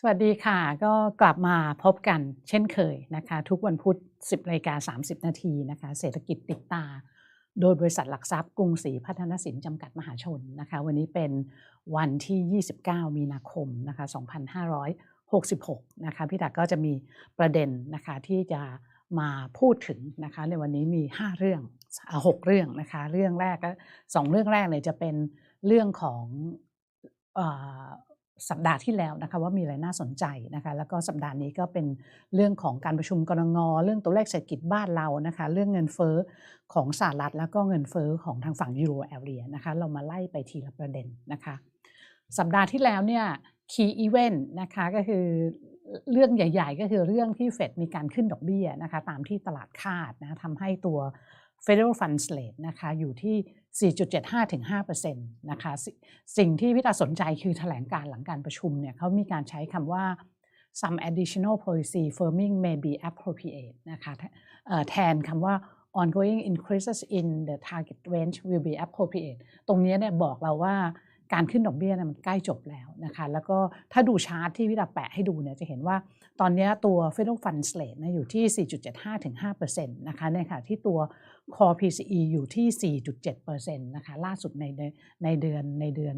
สวัสดีค่ะ ก็กลับมาพบกันเช่นเคยนะคะ ทุกวันพุธ 10นาฬิกา30 นาทีนะคะ เศรษฐกิจติดตา โดยบริษัทหลักทรัพย์กรุงศรีพัฒนสินจำกัดมหาชนนะคะ วันนี้เป็นวันที่ 29 มีนาคมนะคะ 2566 นะคะ พี่ตักก็จะมีประเด็นนะคะที่จะมาพูดถึงนะคะ ในวันนี้มี 5 เรื่อง 6 เรื่องนะคะ เรื่องแรกก็สองเรื่องแรกเนี่ยจะเป็นเรื่องของ สัปดาห์ที่แล้วนะคะว่ามีอะไรน่าสนใจนะคะแล้วก็สัปดาห์นี้ก็เป็นเรื่องของการประชุมกรงงเรื่องตัวเลขเศรษฐกิจบ้านเรานะคะเรื่องเงินเฟ้อของสหรัฐแล้วก็เงินเฟ้อของทางฝั่งยูโรแอเรียนะคะเรามาไล่ไปทีละประเด็นนะคะสัปดาห์ที่แล้วเนี่ย key event นะคะก็คือเรื่องใหญ่ ๆ ก็คือเรื่องที่เฟดมีการขึ้นดอกเบี้ยนะคะตามที่ตลาดคาดนะทำให้ตัว Federal Funds Rate นะคะอยู่ที่ 4.75ถึง5%นะคะสิ่งที่พี่ตาสนใจคือแถลงการหลังการประชุมเนี่ยเขามีการใช้คำว่า some additional policy firming may be appropriate นะคะแทนคำว่า ongoing increases in the target range will be appropriate ตรงนี้เนี่ยบอกเราว่าการขึ้นดอกเบี้ยมันใกล้จบแล้วนะคะ แล้วก็ถ้าดูชาร์ตที่วิดาแปะให้ดูเนี่ยจะเห็นว่า ตอนนี้ตัว Federal Funds Rate นะอยู่ที่ 4.75-5%นะคะในขณะที่ตัว Core PCE อยู่ที่ 4.7%นะคะล่าสุดในในเดือนในเดือน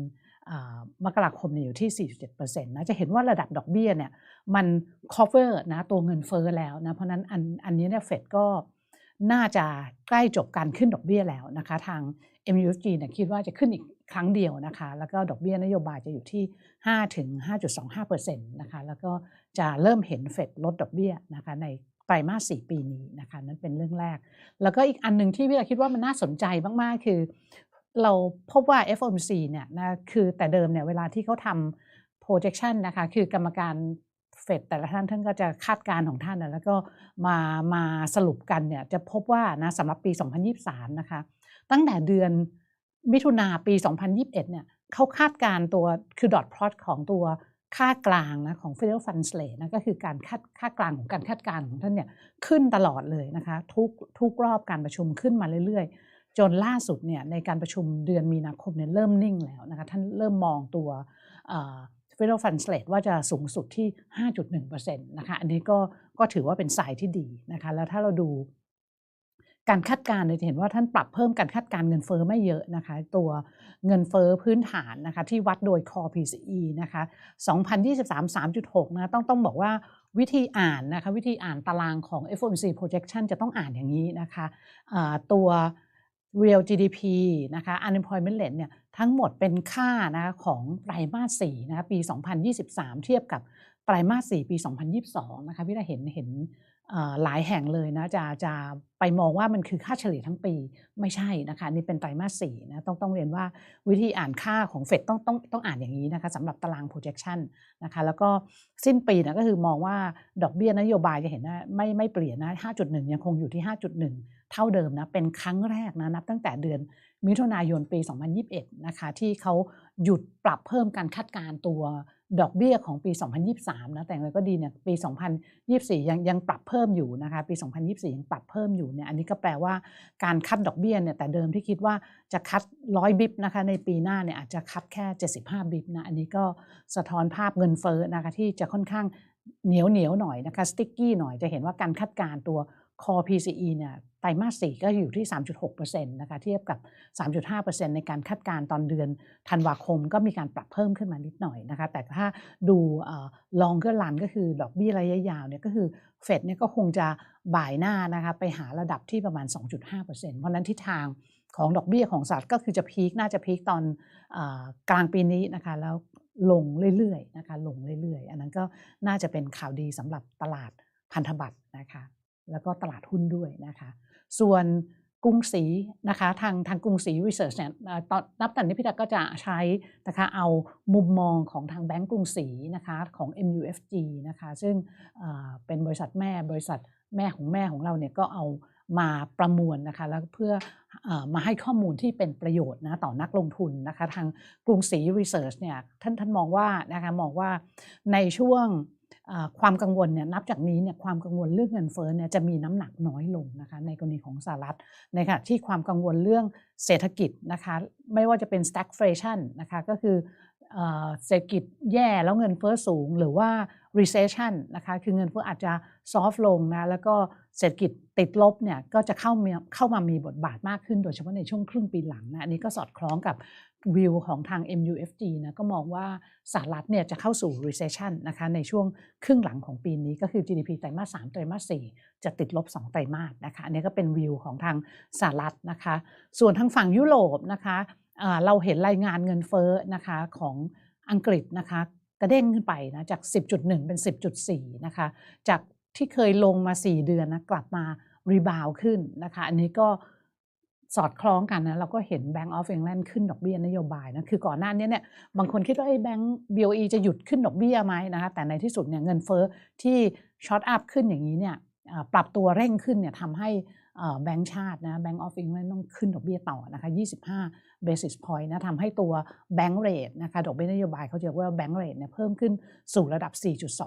มกราคมเนี่ยอยู่ที่ 4.7%นะจะเห็นว่าระดับดอกเบี้ยเนี่ยมัน cover นะตัวเงินเฟ้อแล้วนะเพราะนั้นอันอันนี้เนี่ยเฟดก็น่าจะใกล้จบการขึ้นดอกเบี้ยแล้วนะคะทาง MUFG เนี่ยคิดว่าจะขึ้นอีก ครั้งเดียวนะคะ แล้วก็ดอกเบี้ยนโยบายจะอยู่ที่ 5 ถึง 5.25%นะคะ แล้วก็จะเริ่มเห็นเฟดลดดอกเบี้ยนะคะในไตรมาส 4 ปีนี้นะคะ นั่นเป็นเรื่องแรก แล้วก็อีกอันหนึ่งที่พี่เราคิดว่ามันน่าสนใจมาก ๆ คือ เราพบว่า FOMC เนี่ยนะคือแต่เดิมเนี่ยเวลาที่เขาทำ projection นะคะคือกรรมการเฟดแต่ละท่านท่านก็จะคาดการณ์ของท่านนะแล้วก็มามาสรุปกันเนี่ยจะพบว่านะสำหรับปี 2023 นะคะ ตั้งแต่เดือน มิถุนาปี 2021 เนี่ยเขาคาดการตัวคือดอทพลอตของตัวค่ากลางนะของ Federal Funds Rate นะก็คือการคาดค่ากลางของการคาดการของท่านเนี่ยขึ้นตลอดเลยนะคะทุกทุกรอบการประชุมขึ้นมาเรื่อยๆ จนล่าสุดเนี่ยในการประชุมเดือนมีนาคมเนี่ยเริ่มนิ่งแล้วนะคะท่านเริ่มมองตัว Federal Funds Rate ว่าจะสูงสุดที่ 5.1%นะคะอันนี้ก็ก็ถือว่าเป็นสายที่ดีนะคะแล้วถ้าเราดู การคาดการณ์เลยจะเห็นว่าท่านปรับเพิ่มการคาดการณ์เงินเฟอ้อไม่เยอะนะคะ ตัวเงินเฟอ้อพื้นฐานนะคะที่วัดโดย Core PCE นะคะ2023 3.6นะต้องต้องบอกว่าวิธีอ่านนะคะวิธีอ่านตารางของ FOMC projection จะต้องอ่านอย่างนี้นะคะะตัว real GDP นะคะ unemployment rate เนี่ยทั้งหมดเป็นค่านะะของไตรมาส4นะคะปี 2023 เทียบกับไตรมาส4ปี 2022 นะคะพี่ได้เห็นเห็น หลายแห่งเลยนะจะจะไปมองว่ามันคือค่าเฉลี่ยทั้งปีไม่ใช่นะคะนี่เป็นไตรมาสสี่นะต้องต้องเรียนว่าวิธีอ่านค่าของเฟดต้องต้องต้องอ่านอย่างนี้นะคะสำหรับตาราง projection นะคะแล้วก็สิ้นปีนะก็คือมองว่าดอกเบี้ยนโยบายจะเห็นว่าไม่ไม่เปลี่ยนนะ5.1 ยังคงอยู่ที่ 5.1 เท่าเดิมนะเป็นครั้งแรกนะนับตั้งแต่เดือนมิถุนายนปี 2021นะคะที่เขาหยุดปรับเพิ่มการคาดการตัว ดอกเบี้ยของปี 2023 นะแต่อย่างไรก็ดีเนี่ยปี 2024 ยังยังปรับเพิ่มอยู่นะคะปี 2024 ยังปรับเพิ่มอยู่เนี่ยอันนี้ก็แปลว่าการคัดดอกเบี้ยเนี่ยแต่เดิมที่คิดว่าจะคัด 100 บิบนะคะในปีหน้าเนี่ยอาจจะคัดแค่ 75 บิบนะอันนี้ก็สะท้อนภาพเงินเฟ้อนะคะที่จะค่อนข้างเหนียวเหนียวหน่อยนะคะสติ๊กกี้หน่อยจะเห็นว่าการคาดการตัว Core PCE เนี่ยไตรมาส4ก็อยู่ที่ 3.6%นะคะเทียบกับ 3.5%ในการคาดการตอนเดือนธันวาคมก็มีการปรับเพิ่มขึ้นมานิดหน่อยนะคะแต่ถ้าดูลองก็ลันก็คือดอกเบี้ยระยะยาวเนี่ยก็คือเฟดเนี่ยก็คงจะบ่ายหน้านะคะไปหาระดับที่ประมาณ 2.5%เพราะนั้นทิศทางของดอกเบี้ยของสหรัฐก็คือจะพีคน่าจะพีคตอนอกลางปีนี้นะคะแล้วลงเรื่อยๆนะคะลงเรื่อยๆ อันนั้นก็น่าจะเป็นข่าวดีสำหรับตลาดพันธบัตรนะคะ แล้วก็ตลาดหุ้นด้วยนะคะ ส่วนกรุงศรีนะคะทางทางกรุงศรีรีเสิร์ชเนี่ยตอนนับแต่นี้พี่ตักก็จะใช้นะคะเอามุมมองของทางแบงก์กรุงศรีนะคะของ MUFG นะคะซึ่งเป็นบริษัทแม่บริษัทแม่ของแม่ของเราเนี่ยก็เอามาประมวลนะคะแล้วเพื่ออมาให้ข้อมูลที่เป็นประโยชน์นะต่อนักลงทุนนะคะทางกรุงศรีรีเสิร์ชเนี่ยท่านท่านมองว่านะคะมองว่าในช่วง ความกังวลเนี่ยนับจากนี้เนี่ยความกังวลเรื่องเงินเฟ้อเนี่ยจะมีน้ำหนักน้อยลงนะคะในกรณีของสหรัฐในขณะที่ความกังวลเรื่องเศรษฐกิจนะคะไม่ว่าจะเป็น stagflation นะคะก็คือ เศรษฐกิจแย่แล้วเงินเฟ้อสูงหรือว่า recession นะคะคือเงินเฟ้ออาจจะ soft ลงนะแล้วก็เศรษฐกิจติดลบเนี่ยก็จะเข้ามาเข้ามามีบทบาทมากขึ้นโดยเฉพาะในช่วงครึ่งปีหลังนะอันนี้ก็สอดคล้องกับวิวของทาง MUFG นะก็มองว่าสหรัฐเนี่ยจะเข้าสู่ recession นะคะในช่วงครึ่งหลังของปีนี้ก็คือ GDP ไตรมาส3ไตรมาส4จะติดลบ 2 ไตรมาสนะคะอันนี้ก็เป็นวิวของทางสหรัฐนะคะ ส่วนทางฝั่งยุโรปนะคะ เราเห็นรายงานเงินเฟ้อนะคะของอังกฤษนะคะกระเด้งขึ้นไปนะจาก 10.1 เป็น 10.4 นะคะ จากที่เคยลงมา 4 เดือนนะกลับมารีบาวขึ้นนะคะอันนี้ก็สอดคล้องกันนะเราก็เห็น Bank of England ขึ้นดอกเบี้ยนโยบายนะคือก่อนหน้านี้เนี่ยบางคนคิดว่าไอ้แบงก์ BOE จะหยุดขึ้นดอกเบี้ยไหมนะคะแต่ในที่สุดเนี่ยเงินเฟ้อที่ช็อตอัพขึ้นอย่างนี้เนี่ยปรับตัวเร่งขึ้นเนี่ยทำให้ แบงก์ชาตินะ Bank of England ต้องขึ้นดอกเบี้ยต่อนะคะ25 basis point นะทำให้ตัวแบงก์เรทนะคะดอกเบี้ยนโยบายเขาเรียกว่าแบงก์เรทเนี่ยเพิ่มขึ้นสู่ระดับ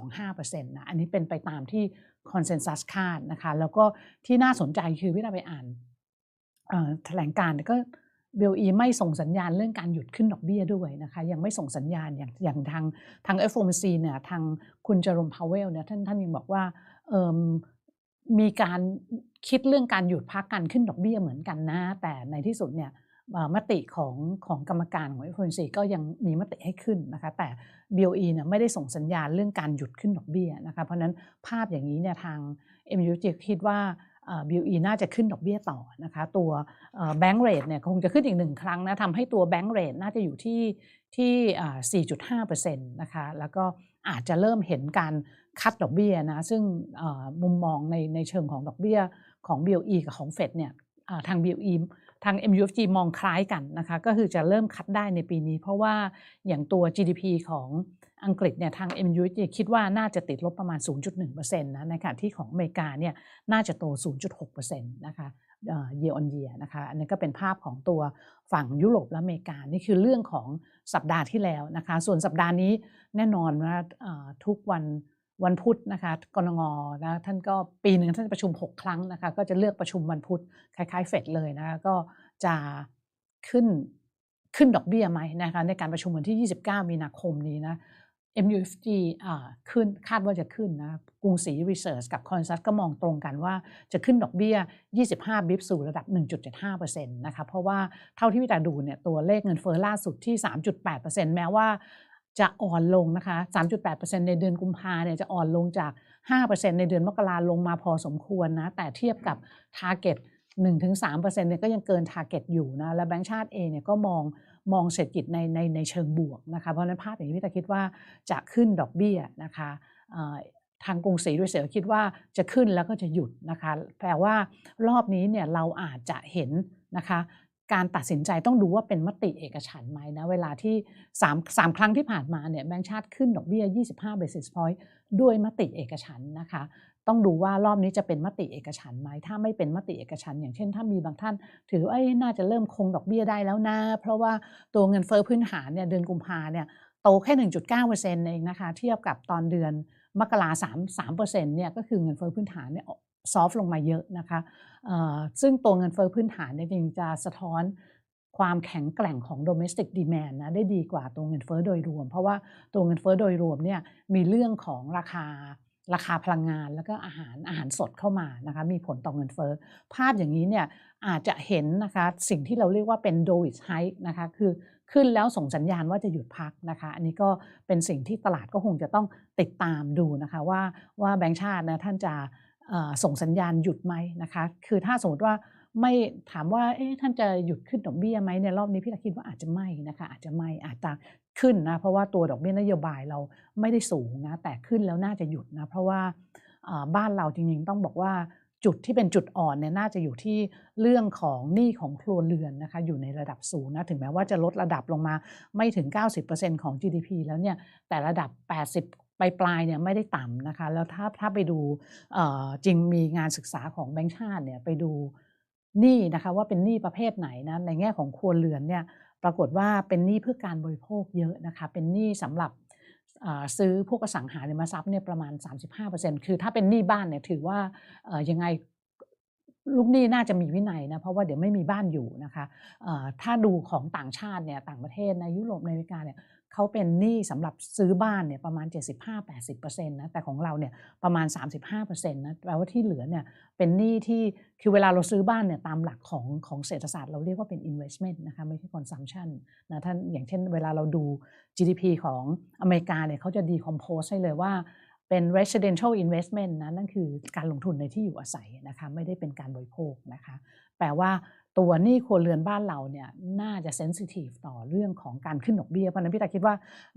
4.25%นะอันนี้เป็นไปตามที่คอนเซนแซสคาดนะคะแล้วก็ที่น่าสนใจคือพี่นาไปอ่านแถลงการก็เบลอีไม่ส่งสัญญาณเรื่องการหยุดขึ้นดอกเบี้ยด้วยนะคะยังไม่ส่งสัญญาณอย่างอย่างทางทาง FOMC เนี่ยทางคุณจอร์มพาวเวลเนี่ยท่านท่านยังบอกว่า มีการคิดเรื่องการหยุดพักการขึ้นดอกเบี้ยเหมือนกันนะ แต่ในที่สุดเนี่ยมติของของกรรมการของ FOMC ก็ยังมีมติให้ขึ้นนะคะ แต่ BOE เนี่ยไม่ได้ส่งสัญญาณเรื่องการหยุดขึ้นดอกเบี้ยนะคะ เพราะนั้นภาพอย่างนี้เนี่ยทาง MUFG คิดว่า BOE น่าจะขึ้นดอกเบี้ยต่อนะคะ ตัวแบงก์เรทเนี่ยคงจะขึ้นอีกหนึ่งครั้งนะทำให้ตัวแบงก์เรทน่าจะอยู่ที่ที่ 4.5%นะคะ แล้วก็อาจจะเริ่มเห็นการ คัดดอกเบี้ยนะซึ่งมุมมองในในเชิงของดอกเบี้ยของ BOE กับของ Fed เนี่ยทาง BOE ทาง MUFG มองคล้ายกันนะคะก็คือจะเริ่มคัดได้ในปีนี้ เพราะว่าอย่างตัว GDP ของอังกฤษเนี่ยทาง MUFG คิดว่าน่าจะติดลบประมาณ 0.1%นะในขณะที่ของอเมริกาเนี่ยน่าจะโต 0.6%นะคะเย year on year นะคะอันนี้ก็เป็นภาพของตัวฝั่งยุโรปและอเมริกา นี่คือเรื่องของสัปดาห์ที่แล้วนะคะ ส่วนสัปดาห์นี้แน่นอนว่าทุกวัน วันพุธนะคะกรงนะท่านก็ปีหนึ่งท่านประชุม 6 ครั้งนะคะก็จะเลือกประชุมวันพุธคล้ายๆเฟดเลยนะคะก็จะขึ้นขึ้นดอกเบี้ยไหมนะคะในการประชุมวันที่ 29 มีนาคมนี้นะ MUFG ขึ้นคาดว่าจะขึ้นนะกรุงศรี Research กับ c o n s u l ก็มองตรงกันว่าจะขึ้นดอกเบี้ย 25 บิปสู่ระดับ 1.75%นะคะเพราะว่าเท่าที่วิจารดูเนี่ยตัวเลขเงินเฟ้อล่าสุดที่ 3.8%แม้ว่า จะอ่อนลงนะคะ 3.8%ในเดือนกุมภาเนี่ยจะอ่อนลงจาก 5%ในเดือนมกราลงมาพอสมควรนะ แต่เทียบกับ Target 1-3%เนี่ยก็ยังเกิน Target อยู่นะ และแบงก์ชาติเองเนี่ยก็มองมองเศรษฐกิจในในในเชิงบวกนะคะ เพราะนั้นภาพอย่างนี้พี่ตาคิดว่าจะขึ้นดอกเบี้ยนะคะทางกรุงศรีด้วยเสียคิดว่าจะขึ้นแล้วก็จะหยุดนะคะ แปลว่ารอบนี้เนี่ยเราอาจจะเห็นนะคะ การตัดสินใจต้องดูว่าเป็นมติเอกฉันไหมนะเวลาที่3 3ครั้งที่ผ่านมาเนี่ยแบงก์ชาติขึ้นดอกเบี้ย 25 basis point ด้วยมติเอกฉันนะคะ ต้องดูว่ารอบนี้จะเป็นมติเอกฉันไหมถ้าไม่เป็นมติเอกฉัน อย่างเช่น ถ้ามีบางท่าน ถือว่าน่าจะเริ่มคงดอกเบี้ยได้แล้วนะเพราะว่าตัวเงินเฟอ้อพื้นฐานเนี่ยเดือนกุมภาเนี่ยโตแค่ 1.9%เองนะคะ เทียบกับตอนเดือน มกราสามสามเปอร์เซ็นต์เนี่ยก็คือเงินเฟอ้อพื้นฐานเนี่ยซอฟลงมาเยอะนะคะซึ่งตัวเงินเฟอ้อพื้นฐานเนี่ยจริงจะสะท้อนความแข็งแกร่งของ domestic demand นะได้ดีกว่าตัวเงินเฟอ้อโดยรวม เพราะว่าตัวเงินเฟอ้อโดยรวมเนี่ยมีเรื่องของราคาราคาพลังงานแล้วก็อาหารอาหารสดเข้ามานะคะมีผลต่อเงินเฟอ้อภาพอย่างนี้เนี่ยอาจจะเห็นนะคะสิ่งที่เราเรียกว่าเป็น dovish hike นะคะคือ ขึ้นแล้วส่งสัญญาณว่าจะหยุดพักนะคะ อันนี้ก็เป็นสิ่งที่ตลาดก็คงจะต้องติดตามดูนะคะว่าว่าแบงก์ชาตินะท่านจะส่งสัญญาณหยุดไหมนะคะ คือถ้าสมมติว่าไม่ถามว่าเอ๊ะท่านจะหยุดขึ้นดอกเบี้ยไหมในรอบนี้พี่ตาคิดว่าอาจจะไม่นะคะอาจจะไม่อาจจะขึ้นนะเพราะว่าตัวดอกเบี้ยนโยบายเราไม่ได้สูงนะแต่ขึ้นแล้วน่าจะหยุดนะเพราะว่าบ้านเราจริงๆต้องบอกว่า จุดที่เป็นจุดอ่อนเนี่ยน่าจะอยู่ที่เรื่องของหนี้ของครัวเรือนนะคะอยู่ในระดับสูงนะถึงแม้ว่าจะลดระดับลงมาไม่ถึง 90%ของ GDP แล้วเนี่ยแต่ระดับ 80ปปลายเนี่ยไม่ได้ต่ำนะคะ แล้วถ้าถ้าไปดูจริงมีงานศึกษาของแบงค์ชาติเนี่ยไปดูหนี้นะคะว่าเป็นหนี้ประเภทไหนนะในแง่ของครัวเรือนเนี่ยปรากฏว่าเป็นหนี้เพื่อการบริโภคเยอะนะคะเป็นหนี้สำหรับ ซื้อพวกอสังหาริมทรัพย์เนี่ยประมาณ 35%คือถ้าเป็นหนี้บ้านเนี่ยถือว่ายังไงลูกหนี้น่าจะมีวินัยนะเพราะว่าเดี๋ยวไม่มีบ้านอยู่นะคะถ้าดูของต่างชาติเนี่ยต่างประเทศในยุโรปในอเมริกาเนี่ย เขาเป็นหนี้สำหรับซื้อบ้านเนี่ยประมาณ 75-80%นะแต่ของเราเนี่ยประมาณ 35%นะแปลว่าที่เหลือเนี่ยเป็นหนี้ที่คือเวลาเราซื้อบ้านเนี่ยตามหลักของของเศรษฐศาสตร์เราเรียกว่าเป็น investment นะคะไม่ใช่ consumption นะท่านอย่างเช่นเวลาเราดู GDP ของอเมริกาเนี่ยเขาจะ decompose ให้เลยว่าเป็น residential investment นะนั่นคือการลงทุนในที่อยู่อาศัยนะคะไม่ได้เป็นการบริโภคนะคะแปลว่า ตัวหนี้ครัวเรือนบ้านเราเนี่ยน่าจะเซนซิทีฟต่อเรื่องของการขึ้นดอกเบี้ยเพราะนั้นพี่ตาคิดว่า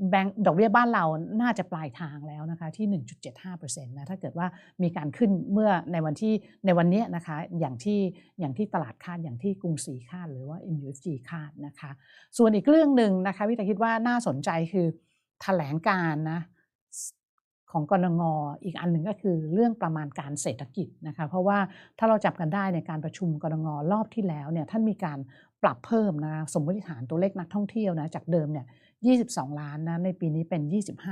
แบงดอกเบี้ยบ้านเราน่าจะปลายทางแล้วนะคะที่ 1.75%นะถ้าเกิดว่ามีการขึ้นเมื่อในวันที่ในวันนี้นะคะอย่างที่อย่างที่ตลาดคาดอย่างที่กรุงศรีคาดหรือว่า MUFG คาดนะคะ ส่วนอีกเรื่องหนึ่งนะคะพี่ตาคิดว่าน่าสนใจคือแถลงการนะ ของกรงงอีกอันหนึ่งก็คือเรื่องประมาณการเศรษฐกิจนะคะเพราะว่าถ้าเราจับกันได้ในการประชุมกรงงรอบที่แล้วเนี่ยท่านมีการปรับเพิ่มนะคะสมมติฐานตัวเลขนักท่องเที่ยวนะจากเดิมเนี่ย22 ล้านนะในปีนี้เป็น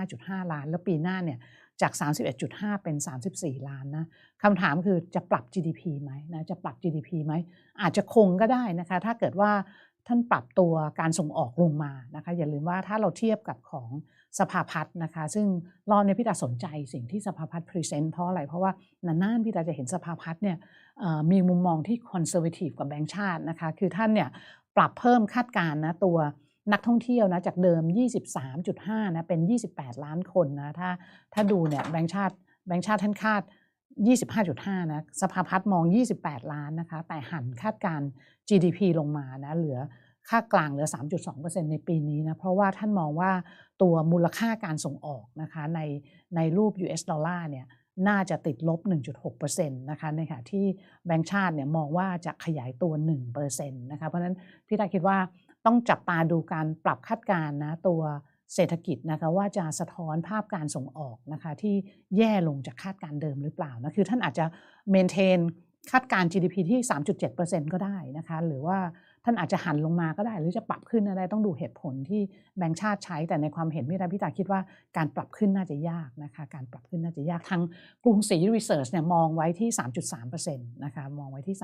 25.5 ล้าน แล้วปีหน้าเนี่ยจาก 31.5 เป็น 34 ล้านนะคำถามคือจะปรับ GDP ไหมนะจะปรับ GDP ไหมอาจจะคงก็ได้นะคะถ้าเกิดว่าท่านปรับตัวการส่งออกลงมานะคะอย่าลืมว่าถ้าเราเทียบกับของ สภาพัฒน์นะคะ ซึ่งรอบนี้พี่ตาสนใจสิ่งที่สภาพัฒน์พรีเซนต์เพราะอะไร เพราะว่านานๆพี่ตาจะเห็นสภาพัฒน์เนี่ยมีมุมมองที่คอนเซอร์เวทีฟกับแบงก์ชาตินะคะคือท่านเนี่ยปรับเพิ่มคาดการณ์นะตัวนักท่องเที่ยวนะจากเดิม 23.5 นะเป็น 28 ล้านคนนะถ้าถ้าดูเนี่ยแบงก์ชาติแบงก์ชาติท่านคาด 25.5 นะสภาพัฒน์มอง 28 ล้านนะคะ แต่หันคาดการ GDP ลงมานะเหลือ ค่ากลางเหลือ 3.2%ในปีนี้นะเพราะว่าท่านมองว่าตัวมูลค่าการส่งออกนะคะในในรูป US ดอลลาร์เนี่ยน่าจะติดลบ 1.6%นะคะในขณะที่แบงก์ชาติเนี่ยมองว่าจะขยายตัว 1%นะคะเพราะฉะนั้นพี่ตาคิดว่าต้องจับตาดูการปรับคาดการณ์นะตัวเศรษฐกิจนะคะว่าจะสะท้อนภาพการส่งออกนะคะที่แย่ลงจากคาดการเดิมหรือเปล่านะคือท่านอาจจะเมนเทนคาดการ GDP ที่ 3.7%ก็ได้นะคะหรือว่า ท่านอาจจะหันลงมาก็ได้หรือจะปรับขึ้นอะไรต้องดูเหตุผลที่แบงค์ชาติใช้แต่ในความเห็นพิธาพิธาคิดว่าการปรับขึ้นน่าจะยากนะคะการปรับขึ้นน่าจะยากทางกรุงศรีรีเสิร์ชเนี่ยมองไว้ที่ 3.3%นะคะมองไว้ที่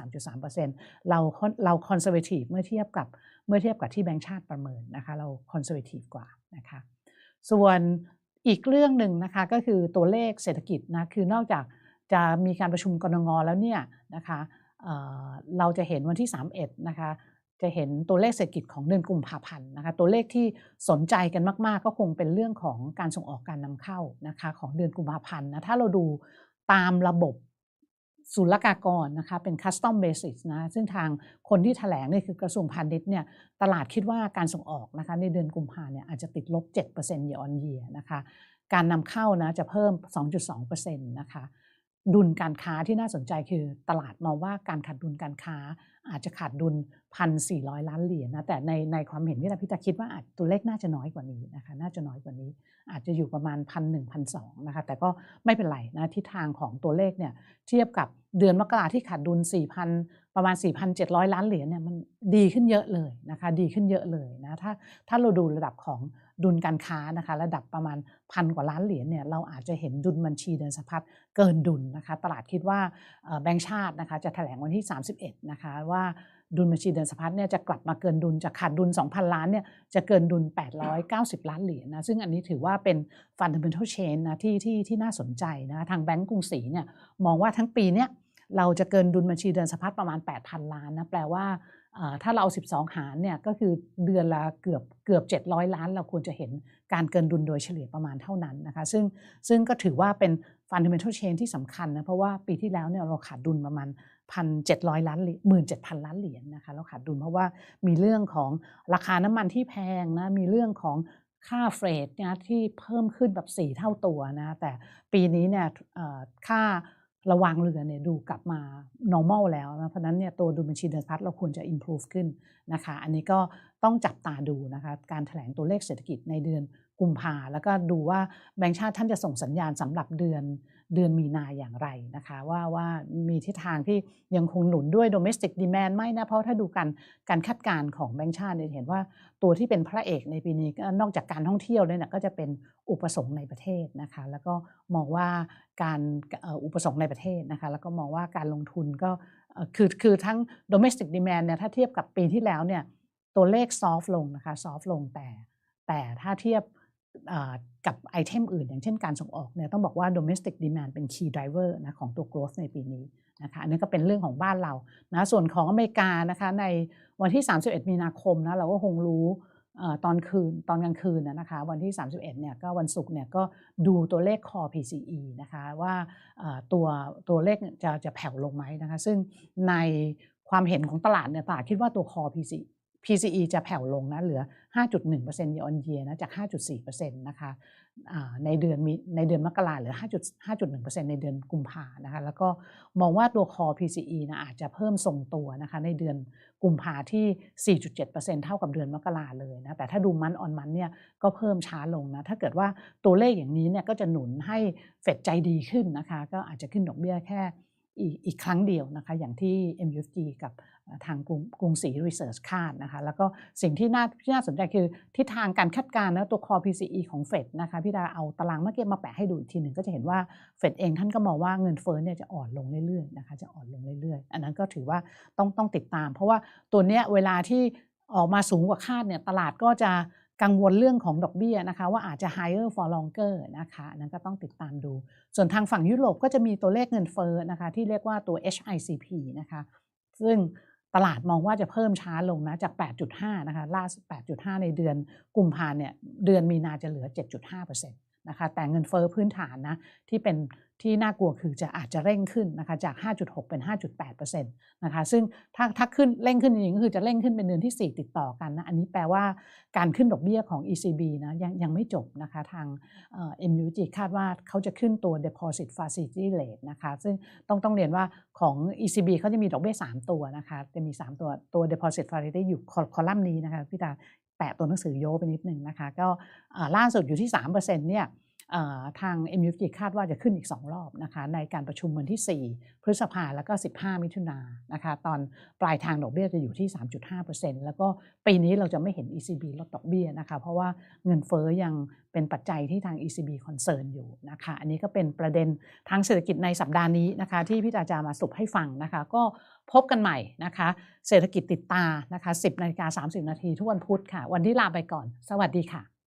3.3%เราเราคอนเซอร์เวทีฟเมื่อเทียบกับเมื่อเทียบกับที่แบงค์ชาติประเมินนะคะเราคอนเซอร์เวทีฟกว่านะคะส่วนอีกเรื่องหนึ่งนะคะก็คือตัวเลขเศรษฐกิจนะคือนอกจากจะมีการประชุมกรงงแล้วเนี่ยนะคะเราจะเห็นวันที่ 31 นะคะ จะเห็นตัวเลขเศรษฐกิจของเดือนกุมภาพันธ์นะคะตัวเลขที่สนใจกันมาก ๆ ก็คงเป็นเรื่องของการส่งออกการนำเข้านะคะของเดือนกุมภาพันธ์นะถ้าเราดูตามระบบศุลกากรนะคะเป็น custom basis นะซึ่งทางคนที่ถแถลงนี่คือกระทรวงพาณิชย์เนี่ยตลาดคิดว่าการส่งออกนะคะในเดือนกุมภาเนี่ยอาจจะติดลบ7% year on year นะคะการนำเข้านะจะเพิ่ม 2.2%นะคะ ดุลการค้าที่น่าสนใจคือตลาดมองว่าการขาดดุลการค้า อาจจะขาดดุลพันสี่ร้อยล้านเหรียญนะแต่ในในความเห็นพี่ตาพิตาคิดว่าอาจตัวเลขน่าจะน้อยกว่านี้นะคะน่าจะน้อยกว่านี้ อาจจะอยู่ประมาณพันหนึ่งพันสองนะคะแต่ก็ไม่เป็นไรนะทิศทางของตัวเลขเนี่ยเทียบกับเดือนมกราที่ขาดดุล4 0 0 0 ประมาณ 4,700 ล้านเหรียญเนี่ยมันดีขึ้นเยอะเลยนะคะดีขึ้นเยอะเลยนะถ้าถ้าเราดูระดับของดุลการค้านะคะระดับประมาณพันกว่าล้านเหรียญเนี่ยเราอาจจะเห็นดุลบัญชีเดินสะพัดเกินดุลนะคะตลาดคิดว่าแบงก์ชาตินะคะจะแถลงวันที่ 31 นะคะว่าดุลบัญชีเดินสะพัดเนี่ยจะกลับมาเกินดุลจากขาดดุล 2,000 ล้านเนี่ยจะเกินดุล 890 ล้านเหรียญนะซึ่งอันนี้ถือว่าเป็น fundamental change นะที่ที่ที่น่าสนใจนะทางแบงก์กรุงศรีเนี่ยมองว่าทั้งปีเนี้ย เราจะเกินดุลบัญชีเดินสะพัดประมาณ 8,000 ล้านนะแปลว่าถ้าเราเอา12 หารเนี่ยก็คือเดือนละเกือบเกือบ 700 ล้าน เราควรจะเห็นการเกินดุลโดยเฉลี่ยประมาณเท่านั้นนะคะซึ่งซึ่งก็ถือว่าเป็น fundamental change ที่สำคัญนะเพราะว่าปีที่แล้วเนี่ยเราขาดดุลประมาณ 1,700 ล้านเหรียญ17,000 ล้านเหรียญนะคะเราขาดดุลเพราะว่ามีเรื่องของราคาน้ำมันที่แพงนะมีเรื่องของค่าเฟรดนะที่เพิ่มขึ้นแบบ 4 เท่าตัวนะแต่ปีนี้เนี่ยค่า ระวางเรือเนี่ยดูกลับมา normal แล้วนะเพราะนั้นเนี่ยตัวดูบัญชีเดินพัดเราควรจะ improve ขึ้นนะคะ อันนี้ก็ต้องจับตาดูนะคะ การถแถลงตัวเลขเศรษฐกิจในเดือน กุมภาแล้วก็ดูว่าแบงค์ชาติท่านจะส่งสัญญาณสำหรับเดือนเดือนมีนาอย่างไรนะคะว่าว่ามีทิศทางที่ยังคงหนุนด้วย domestic demand ไหมนะ เพราะถ้าดูการการคาดการณ์ของแบงค์ชาติเนี่ยเห็นว่าตัวที่เป็นพระเอกในปีนี้นอกจากการท่องเที่ยวเลยนะก็จะเป็นอุปสงค์ในประเทศนะคะแล้วก็มองว่าการอุปสงค์ในประเทศนะคะแล้วก็มองว่าการลงทุนก็คือคือทั้ง domestic demand เนี่ยถ้าเทียบกับปีที่แล้วเนี่ยตัวเลข soft ลงนะคะ soft ลงแต่แต่ถ้าเทียบ กับไอเทมอื่น อย่างเช่นการส่งออกเนี่ยต้องบอกว่า domestic demand เป็น key driver นะของตัว growth ในปีนี้นะคะอันนี้ก็เป็นเรื่องของบ้านเรานะส่วนของอเมริกานะคะในวันที่ 31 มีนาคมนะเราก็คงรู้อตอนคืนตอนกลางคืนนะนะคะวันที่ 31เนี่ยก็วันศุกร์เนี่ยก็ดูตัวเลข core PCE นะคะว่าตัวตัวเลขจะจะแผ่วลงไหมนะคะซึ่งในความเห็นของตลาดเนี่ยตลาดคิดว่าตัว core PCE PCE จะแผ่วลงนะเหลือ 5.1% year on year นะจาก 5.4%นะคะในเดือนมีในเดือนมกราเหลือ 5.5.1%ในเดือนกุมภานะคะแล้วก็มองว่าตัว core PCE นะอาจจะเพิ่มทรงตัวนะคะในเดือนกุมภาที่ 4.7%เท่ากับเดือนมกราเลยนะแต่ถ้าดูมันออนมันเนี่ยก็เพิ่มช้าลงนะถ้าเกิดว่าตัวเลขอย่างนี้เนี่ยก็จะหนุนให้เฟดใจดีขึ้นนะคะก็อาจจะขึ้นดอกเบี้ยแค่อีกอีกครั้งเดียวนะคะอย่างที่ MUFG กับ ทางกรุงกรุงศรีรีเสิร์ชคาดนะคะแล้วก็สิ่งที่น่าที่น่าสนใจคือทิศทางการคาดการณ์นะตัว core PCE ของเฟดนะคะพี่ดาเอาตารางเมื่อกี้มาแปะให้ดูอีกทีหนึ่งก็จะเห็นว่าเฟดเองท่านก็มองว่าเงินเฟ้อเนี่ยจะอ่อนลงเรื่อยๆนะคะจะอ่อนลงเรื่อยๆ อันนั้นก็ถือว่าต้องต้องติดตาม เพราะว่าตัวเนี้ยเวลาที่ออกมาสูงกว่าคาดเนี่ยตลาดก็จะกังวลเรื่องของดอกเบี้ยนะคะว่าอาจจะ higher for longer นะคะอันนั้นก็ต้องติดตามดู ส่วนทางฝั่งยุโรปก็จะมีตัวเลขเงินเฟ้อนะคะที่เรียกว่าตัว HICP นะคะซึ่ง ตลาดมองว่าจะเพิ่มช้าลงนะจาก 8.5 นะคะล่าสุด 8.5 ในเดือนกุมภาเนี่ยเดือนมีนาจะเหลือ 7.5%นะคะแต่เงินเฟ้อพื้นฐานนะที่เป็นที่น่ากลัวคือจะอาจจะเร่งขึ้นนะคะจาก 5.6 เป็น 5.8%นะคะซึ่งถ้าถ้าขึ้นเร่งขึ้นจริงก็คือจะเร่งขึ้นเป็นเดือนที่ 4 ติดต่อกันนะอันนี้แปลว่าการขึ้นดอกเบี้ยของ ECB นะยังยังไม่จบนะคะทางเอ่อ MUG คาดว่าเขาจะขึ้นตัว deposit facility rate นะคะซึ่งต้องต้องเรียนว่าของ ECB เขาจะมีดอกเบี้ย 3 ตัวนะคะจะมี 3 ตัวตัว deposit facility อยู่คอลัมน์นี้นะคะพี่ตา แปะตัวหนังสือโยไปนิดหนึ่งนะคะ ก็ล่าสุดอยู่ที่3%เนี่ยเอ่อ ทาง MUFG คาดว่าจะขึ้นอีก 2 รอบนะคะในการประชุมวันที่ 4 พฤษภาแล้วก็ 15 มิถุนานนะคะตอนปลายทางดอกเบี้ยจะอยู่ที่ 3.5%แล้วก็ปีนี้เราจะไม่เห็น ECB ลดดอกเบี้ยนะคะเพราะว่าเงินเฟ้อยังเป็นปัจจัยที่ทาง ECB คอนเซิร์นอยู่นะคะอันนี้ก็เป็นประเด็นทางเศรษฐกิจในสัปดาห์นี้นะคะที่พี่ตาจามาสรุปให้ฟังนะคะก็พบกันใหม่นะคะเศรษฐกิจติดตานะคะ 10นาฬิกา30 นาทีทุกวันพุธค่ะ วันที่ลาไปก่อน สวัสดีค่ะ